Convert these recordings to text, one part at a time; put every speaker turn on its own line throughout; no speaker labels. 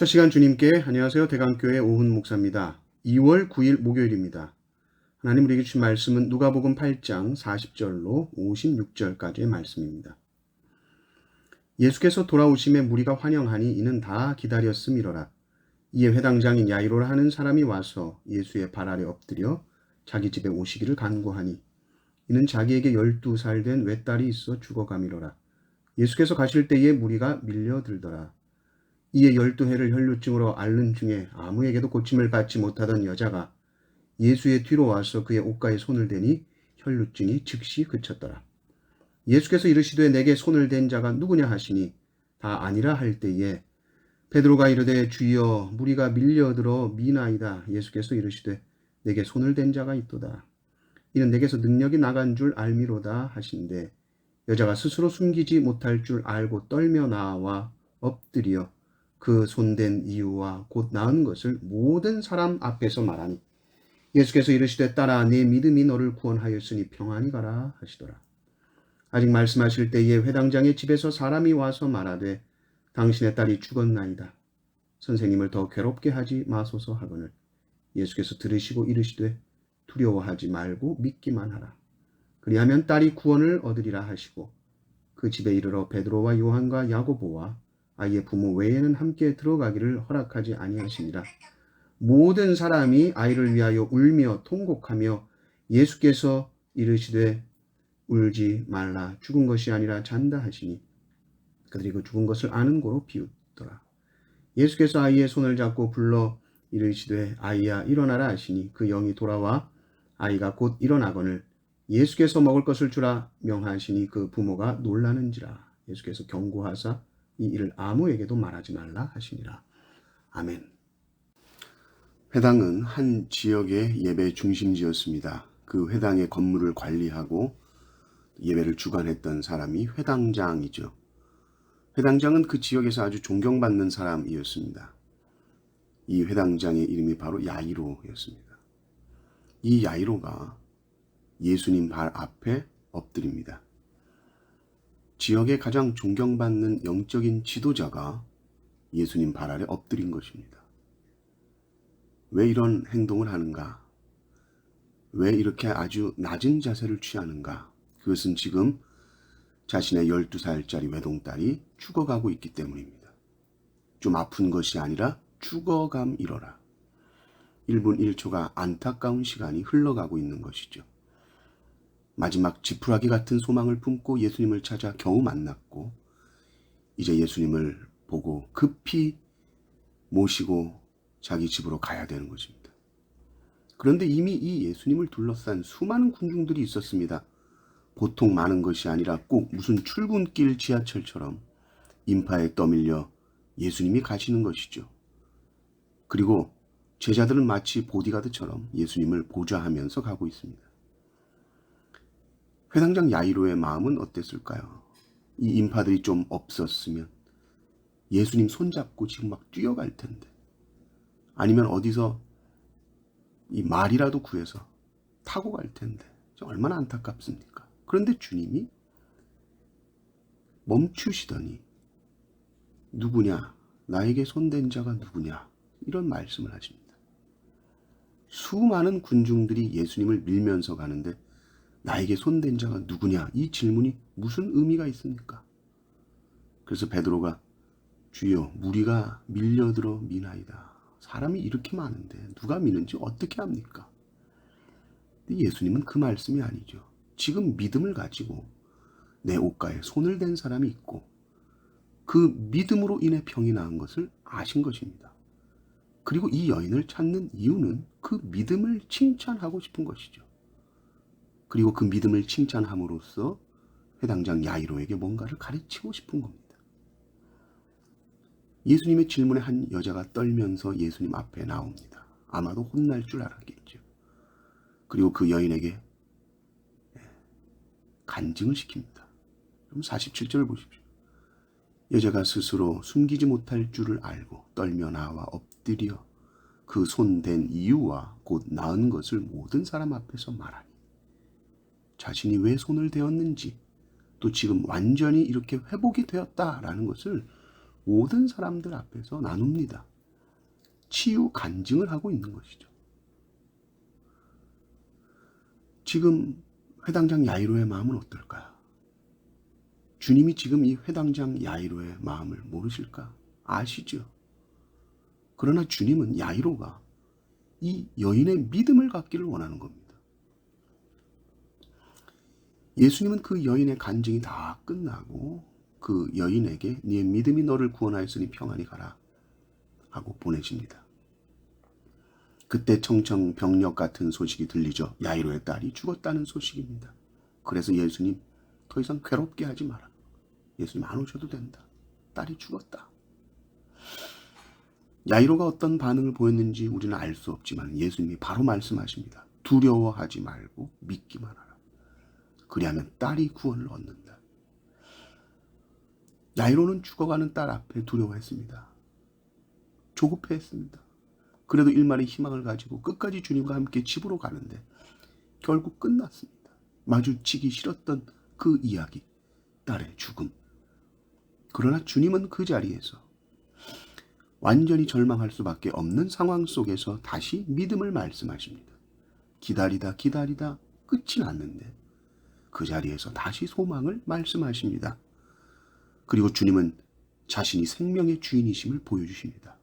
첫 시간 주님께 안녕하세요. 대강교회 오훈 목사입니다. 2월 9일 목요일입니다. 하나님 우리에게 주신 말씀은 누가복음 8장 40절로 56절까지의 말씀입니다. 예수께서 돌아오심에 무리가 환영하니 이는 다 기다렸음이로라. 이에 회당장인 야이로라 하는 사람이 와서 예수의 발 아래 엎드려 자기 집에 오시기를 간구하니 이는 자기에게 열두 살 된 외딸이 있어 죽어가미로라. 예수께서 가실 때에 무리가 밀려들더라. 이에 열두 해를 혈루증으로 앓는 중에 아무에게도 고침을 받지 못하던 여자가 예수의 뒤로 와서 그의 옷가에 손을 대니 혈루증이 즉시 그쳤더라. 예수께서 이르시되 내게 손을 댄 자가 누구냐 하시니 다 아니라 할 때에 베드로가 이르되 주여 무리가 밀려들어 미나이다. 예수께서 이르시되 내게 손을 댄 자가 있도다. 이는 내게서 능력이 나간 줄 알미로다 하신데 여자가 스스로 숨기지 못할 줄 알고 떨며 나와 엎드려 그 손댄 이유와 곧 나은 것을 모든 사람 앞에서 말하니 예수께서 이르시되 딸아 내 믿음이 너를 구원하였으니 평안히 가라 하시더라. 아직 말씀하실 때에 회당장의 집에서 사람이 와서 말하되 당신의 딸이 죽었나이다. 선생님을 더 괴롭게 하지 마소서 하거늘 예수께서 들으시고 이르시되 두려워하지 말고 믿기만 하라. 그리하면 딸이 구원을 얻으리라 하시고 그 집에 이르러 베드로와 요한과 야고보와 아이의 부모 외에는 함께 들어가기를 허락하지 아니하시니라. 모든 사람이 아이를 위하여 울며 통곡하며 예수께서 이르시되 울지 말라 죽은 것이 아니라 잔다 하시니 그들이 그 죽은 것을 아는 고로 비웃더라. 예수께서 아이의 손을 잡고 불러 이르시되 아이야 일어나라 하시니 그 영이 돌아와 아이가 곧 일어나거늘 예수께서 먹을 것을 주라 명하시니 그 부모가 놀라는지라 예수께서 경고하사 이 일을 아무에게도 말하지 말라 하시니라. 아멘. 회당은 한 지역의 예배 중심지였습니다. 그 회당의 건물을 관리하고 예배를 주관했던 사람이 회당장이죠. 회당장은 그 지역에서 아주 존경받는 사람이었습니다. 이 회당장의 이름이 바로 야이로였습니다. 이 야이로가 예수님 발 앞에 엎드립니다. 지역의 가장 존경받는 영적인 지도자가 예수님 발 아래 엎드린 것입니다. 왜 이런 행동을 하는가? 왜 이렇게 아주 낮은 자세를 취하는가? 그것은 지금 자신의 12살짜리 외동딸이 죽어가고 있기 때문입니다. 좀 아픈 것이 아니라 죽어감 이러라. 1분 1초가 안타까운 시간이 흘러가고 있는 것이죠. 마지막 지푸라기 같은 소망을 품고 예수님을 찾아 겨우 만났고 이제 예수님을 보고 급히 모시고 자기 집으로 가야 되는 것입니다. 그런데 이미 이 예수님을 둘러싼 수많은 군중들이 있었습니다. 보통 많은 것이 아니라 꼭 무슨 출근길 지하철처럼 인파에 떠밀려 예수님이 가시는 것이죠. 그리고 제자들은 마치 보디가드처럼 예수님을 보좌하면서 가고 있습니다. 회당장 야이로의 마음은 어땠을까요? 이 인파들이 좀 없었으면 예수님 손잡고 지금 막 뛰어갈 텐데 아니면 어디서 이 말이라도 구해서 타고 갈 텐데 얼마나 안타깝습니까? 그런데 주님이 멈추시더니 누구냐? 나에게 손댄 자가 누구냐? 이런 말씀을 하십니다. 수많은 군중들이 예수님을 밀면서 가는데 나에게 손댄 자가 누구냐? 이 질문이 무슨 의미가 있습니까? 그래서 베드로가 주여 무리가 밀려들어 미나이다. 사람이 이렇게 많은데 누가 미는지 어떻게 합니까? 예수님은 그 말씀이 아니죠. 지금 믿음을 가지고 내 옷가에 손을 댄 사람이 있고 그 믿음으로 인해 병이 나은 것을 아신 것입니다. 그리고 이 여인을 찾는 이유는 그 믿음을 칭찬하고 싶은 것이죠. 그리고 그 믿음을 칭찬함으로써 회당장 야이로에게 뭔가를 가르치고 싶은 겁니다. 예수님의 질문에 한 여자가 떨면서 예수님 앞에 나옵니다. 아마도 혼날 줄 알았겠죠. 그리고 그 여인에게 간증을 시킵니다. 그럼 47절을 보십시오. 여자가 스스로 숨기지 못할 줄을 알고 떨며 나와 엎드려 그 손댄 이유와 곧 나은 것을 모든 사람 앞에서 말하니 자신이 왜 손을 대었는지 또 지금 완전히 이렇게 회복이 되었다라는 것을 모든 사람들 앞에서 나눕니다. 치유 간증을 하고 있는 것이죠. 지금 회당장 야이로의 마음은 어떨까요? 주님이 지금 이 회당장 야이로의 마음을 모르실까? 아시죠? 그러나 주님은 야이로가 이 여인의 믿음을 갖기를 원하는 겁니다. 예수님은 그 여인의 간증이 다 끝나고 그 여인에게 네 믿음이 너를 구원하였으니 평안히 가라 하고 보내십니다. 그때 청청 병력 같은 소식이 들리죠. 야이로의 딸이 죽었다는 소식입니다. 그래서 예수님 더 이상 괴롭게 하지 마라. 예수님 안 오셔도 된다. 딸이 죽었다. 야이로가 어떤 반응을 보였는지 우리는 알 수 없지만 예수님이 바로 말씀하십니다. 두려워하지 말고 믿기만 하라. 그리하면 딸이 구원을 얻는다. 야이로는 죽어가는 딸 앞에 두려워했습니다. 조급해했습니다. 그래도 일말의 희망을 가지고 끝까지 주님과 함께 집으로 가는데 결국 끝났습니다. 마주치기 싫었던 그 이야기, 딸의 죽음. 그러나 주님은 그 자리에서 완전히 절망할 수밖에 없는 상황 속에서 다시 믿음을 말씀하십니다. 기다리다 기다리다 끝이 났는데 그 자리에서 다시 소망을 말씀하십니다. 그리고 주님은 자신이 생명의 주인이심을 보여주십니다.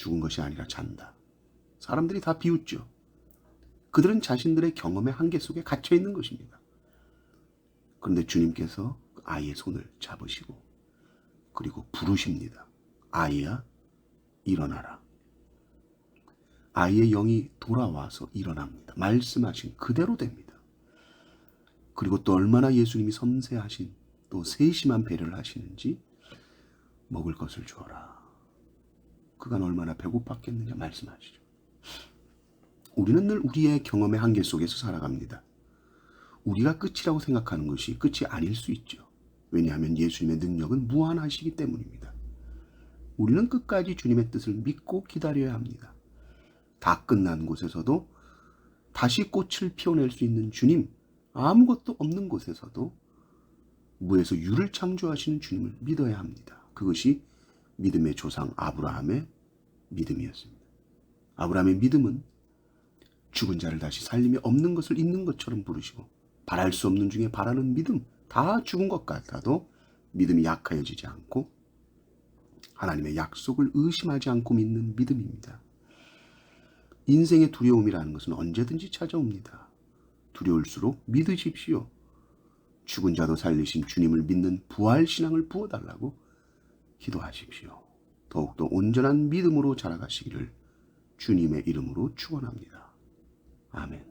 죽은 것이 아니라 잔다. 사람들이 다 비웃죠. 그들은 자신들의 경험의 한계 속에 갇혀 있는 것입니다. 그런데 주님께서 그 아이의 손을 잡으시고 그리고 부르십니다. 아이야, 일어나라. 아이의 영이 돌아와서 일어납니다. 말씀하신 그대로 됩니다. 그리고 또 얼마나 예수님이 섬세하신 또 세심한 배려를 하시는지 먹을 것을 주어라. 그간 얼마나 배고팠겠느냐 말씀하시죠. 우리는 늘 우리의 경험의 한계 속에서 살아갑니다. 우리가 끝이라고 생각하는 것이 끝이 아닐 수 있죠. 왜냐하면 예수님의 능력은 무한하시기 때문입니다. 우리는 끝까지 주님의 뜻을 믿고 기다려야 합니다. 다 끝난 곳에서도 다시 꽃을 피워낼 수 있는 주님, 아무것도 없는 곳에서도 무에서 유를 창조하시는 주님을 믿어야 합니다. 그것이 믿음의 조상 아브라함의 믿음이었습니다. 아브라함의 믿음은 죽은 자를 다시 살림이 없는 것을 있는 것처럼 부르시고 바랄 수 없는 중에 바라는 믿음 다 죽은 것 같아도 믿음이 약하여지지 않고 하나님의 약속을 의심하지 않고 믿는 믿음입니다. 인생의 두려움이라는 것은 언제든지 찾아옵니다. 두려울수록 믿으십시오. 죽은 자도 살리신 주님을 믿는 부활 신앙을 부어달라고 기도하십시오. 더욱더 온전한 믿음으로 자라가시기를 주님의 이름으로 축원합니다. 아멘.